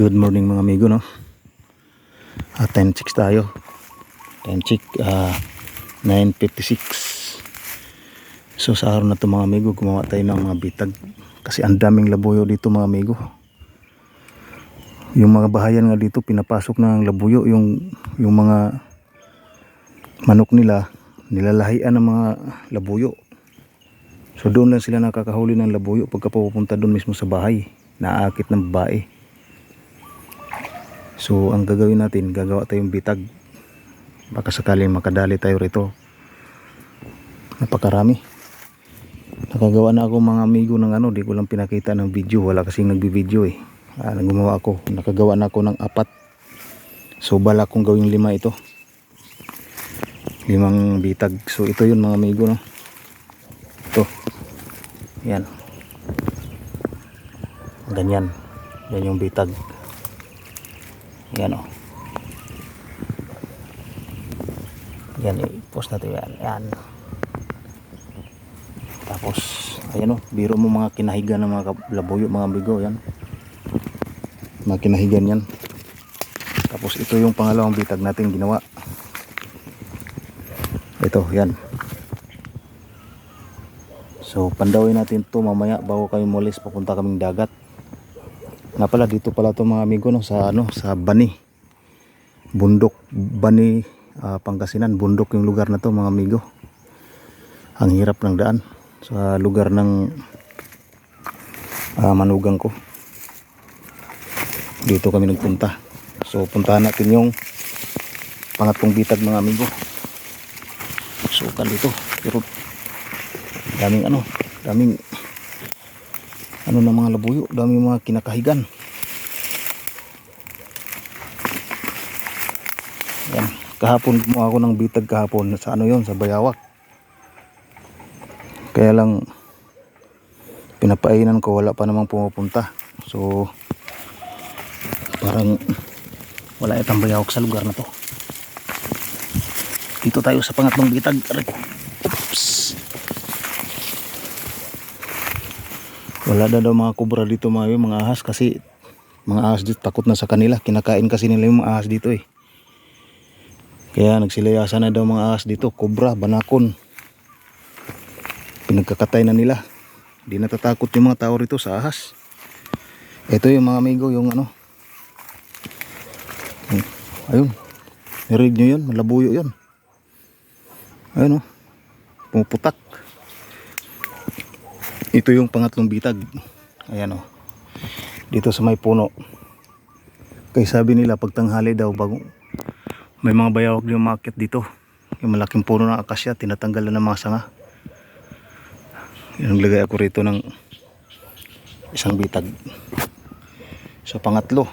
Good morning mga amigo no. Ah, time checks tayo. Time check ah 9:56. So sa araw na to mga amigo, gumawa tayo ng mga bitag kasi ang daming labuyo dito mga amigo. Yung mga bahayan nga dito pinapasok ng labuyo yung yung mga manok nila nilalahian ng mga labuyo. So doon lang sila nakakahuli ng labuyo pagka pupunta doon mismo sa bahay. Naakit ng babae. So ang gagawin natin, gagawa tayong bitag. Baka sakaling makadali tayo rito. Napakarami. Nakagawa na ako mga amigo ng ano, di ko lang pinakita ng video. Wala kasing nagbi-video eh. Ah, gumawa ako. Nakagawa na ako ng apat. So bala kong gawing lima ito. Limang bitag. So ito yun mga amigo no. Ito. Yan. Ganyan. Yan yung bitag. Yan o. Yan, i-post natin yan. Yan. Tapos, ayan o, biro mo mga kinahiga ng mga labuyo, mga bigo, yan. Mga kinahigan yan. Tapos ito yung pangalawang bitag natin ginawa. Ito, yan. So, pandawin natin to mamaya bago kami mulis papunta kaming dagat. Nga pala, dito pala to mga amigo no, sa ano, sa Bani. Bundok Bani ah, Pangasinan, bundok yung lugar na to mga amigo. Ang hirap ng daan sa lugar ng ah, manugang ko. Dito kami nagpunta. So puntahan natin yung pangatlong bitag mga amigo. Sukal dito. Pero daming ano, daming ano na mga labuyo, daming mga kinakahigan. Yan. Kahapon gumawa ako ng bitag kahapon sa ano yon sa Bayawak. Kaya lang pinapainan ko wala pa namang pumupunta. So parang wala itang Bayawak sa lugar na to. Dito tayo sa pangatlong bitag. Aray ko. Oops. Wala na daw mga kubra dito mga mga ahas kasi mga ahas dito takot na sa kanila. Kinakain kasi nila yung mga ahas dito eh. Kaya nagsilayasan na daw mga ahas dito, kobra, banakon. Pinagkakatay na nila. Di natatakot yung mga tao rito sa ahas. Ito yung mga amigo, yung ano. Ayun. Narinig nyo yun, malabuyo yun. Ayun oh. Pumuputak. Ito yung pangatlong bitag. Ayan oh. Dito sa may puno. Kaya sabi nila pag tanghali daw bago may mga bayawak din umakit dito. Yung malaking puno ng akasya, tinatanggal na ng mga sanga. Yung lagay ako rito ng isang bitag. Sa pangatlo.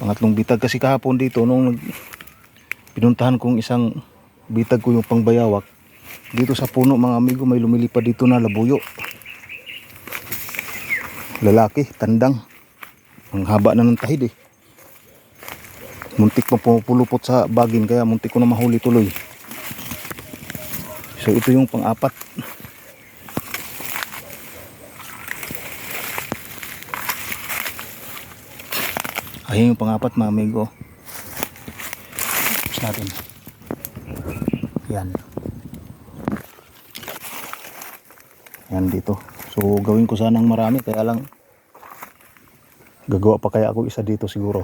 Pangatlong bitag kasi kahapon dito nung pinuntahan kong isang bitag ko yung pangbayawak. Dito sa puno mga amigo may lumilipad dito na labuyo. Lalaki, tandang. Ang haba na ng tahid eh. Muntik pa pumupulupot sa bagin kaya muntik ko na mahuli tuloy. So ito yung pang-apat. Ayun yung pang-apat mga amigo. Natin. Yan yan dito. So gawin ko sanang marami kaya lang gagawa pa kaya ako isa dito siguro.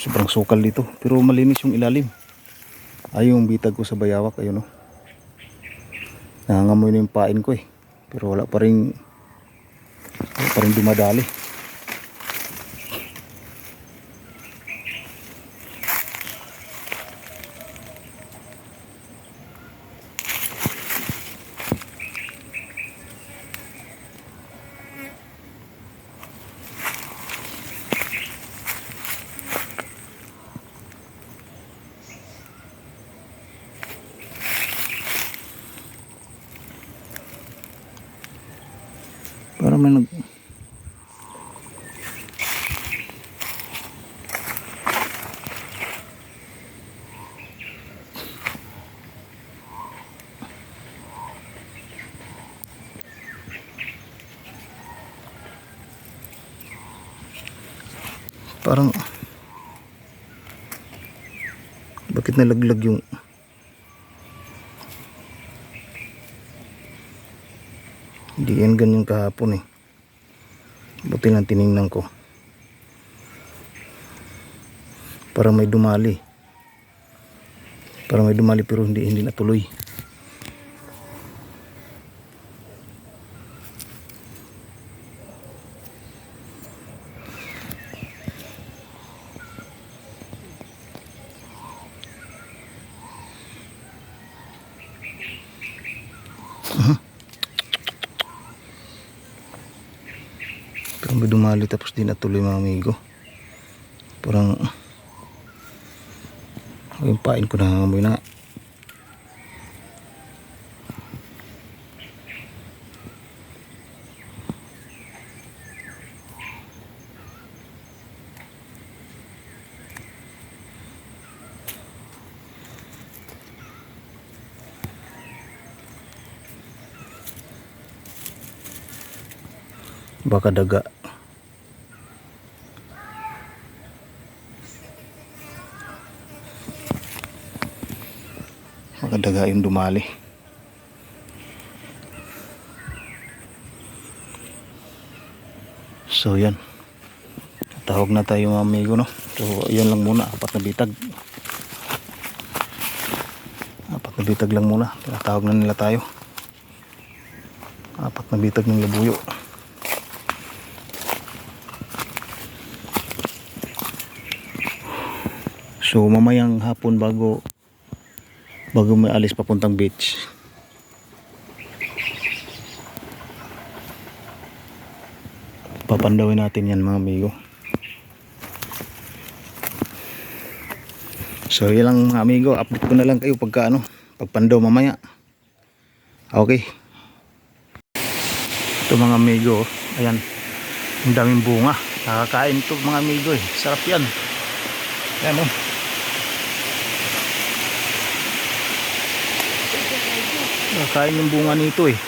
Sobrang sukal dito pero malinis yung ilalim. Ay yung bitag ko sa bayawak ayun o nangangamoy na yung pain ko eh. Pero wala pa rin wala pa rin dumadali Parang may nag... Parang... Bakit nalaglag yung yan ganyan kahapon eh. Buti lang tiningnan ko. Parang may dumali. Parang may dumali pero hindi hindi natuloy. Pero may dumali tapos di natuloy mga amigo. Parang yung pain ko nangangamoy na nga. Baka daga. Baka daga yung dumali. So yan. Tawag na tayo mga amigo no. So yan lang muna. Apat na bitag. Apat na bitag lang muna. Tinatawag na nila tayo. Apat na bitag ng labuyo. So mamayang hapon bago bago may alis papuntang beach. Papandawin natin yan mga amigo. So yan lang mga amigo, update ko na lang kayo pagka ano, pagpandaw mamaya. Okay. Ito mga amigo, ayan. Ang daming bunga. Nakakain ito mga amigo eh. Sarap yan. Ayan oh. Nakakain yung bunga nito eh.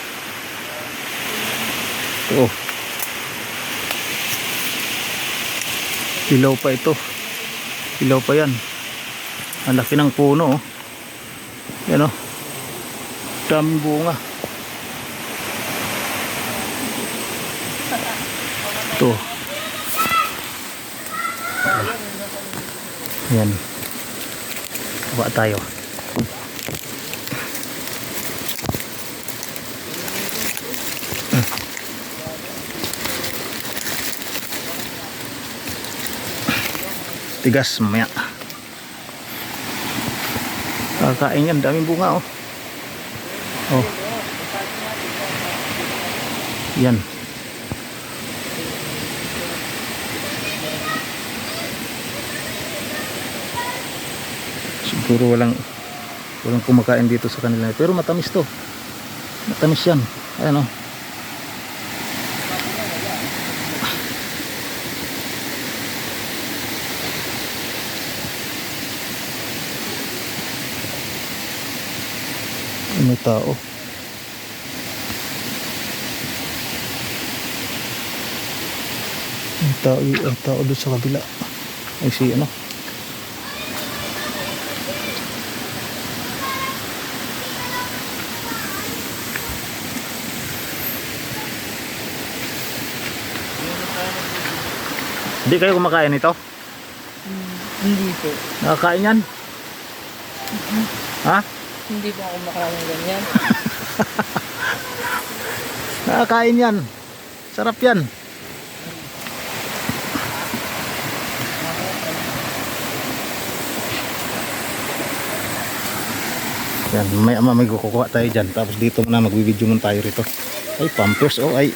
Ito. oh. Ilaw pa ito. Ilaw pa yan. Ang laki ng puno oh. Yan oh. Daming bunga. Ito. Yan. Kuha tayo. Tigas mamaya. Kakain yan daming bunga oh. Oh. Yan. Siguro walang walang kumakain dito sa kanila. Pero matamis to. Matamis yan. Ayan oh may tao may tao, may tao doon sa kabila ay si ano Hindi kayo kumakain nito? Hindi po. Nakakain yan? Ha? Hindi po ako makain ng ganyan. Nakakain yan. Sarap yan. Yan, may ama may kukuha tayo dyan. Tapos dito muna magbibideo muna tayo rito. Ay, pampers. Oh, ay.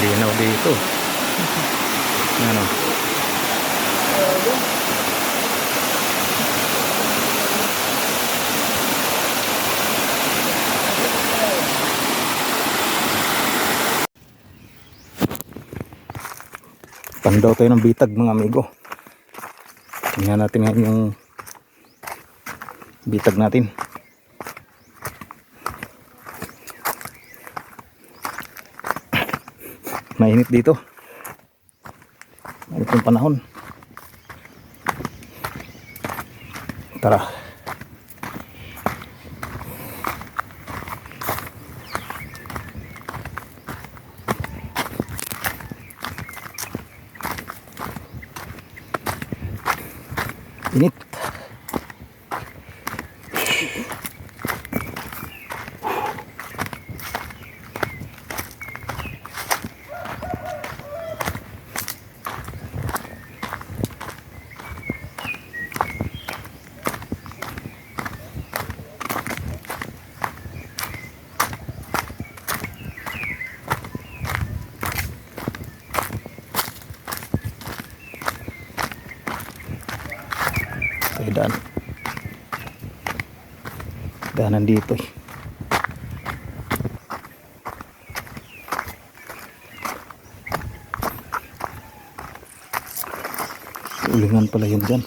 Linaw dito. Ano? Pan daw tayo ng bitag mga amigo. Tingnan natin ngayon yung bitag natin. Mainit dito. Itong panahon. Tara. Init. Tayo daan. Daanan dito eh. Ulingan pala yun dyan.